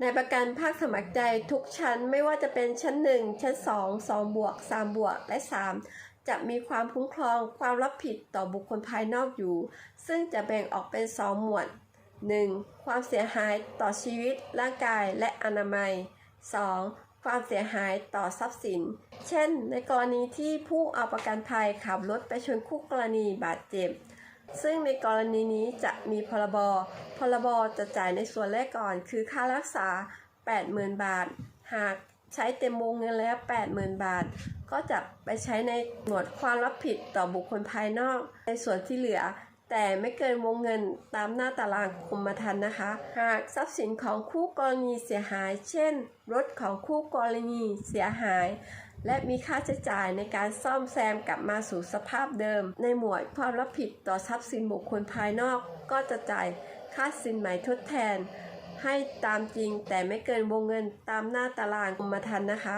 ในประกันภาคสมัครใจทุกชั้นไม่ว่าจะเป็นชั้น 1 ชั้น 2 2 บวก 3 บวก และ 3 จะมีความคุ้มครองความรับผิดต่อบุคคลภายนอกอยู่ ซึ่งจะแบ่งออกเป็น 2 หมวด 1. ความเสียหายต่อชีวิต ร่างกายและอนามัย 2. ความเสียหายต่อทรัพย์สิน เช่น ในกรณีที่ผู้เอาประกันภัยขับรถไปชนคู่กรณีบาดเจ็บ ซึ่งในกรณีนี้จะมีพรบ พรบจะจ่ายในส่วนแรกก่อน คือค่ารักษา 80,000 บาท หากใช้เต็มวงเงินแล้ว 80,000 บาท ก็จะไปใช้ในหมวดความรับผิดต่อบุคคลภายนอก ในส่วนที่เหลือ แต่ไม่เกินวงเงินตามหน้าตารางกรมธรรม์นะคะ หากทรัพย์สินของคู่กรณีเสียหาย เช่น รถของคู่กรณีเสียหาย และมีค่าใช้จ่ายในการซ่อมแซมกลับมาสู่สภาพเดิม ในหมวดความรับผิดต่อทรัพย์สินบุคคลภายนอก ก็จะจ่ายค่าสินใหม่ทดแทน ให้ตามจริงแต่ไม่เกินวงเงินตามหน้าตารางกรมธรรม์นะคะ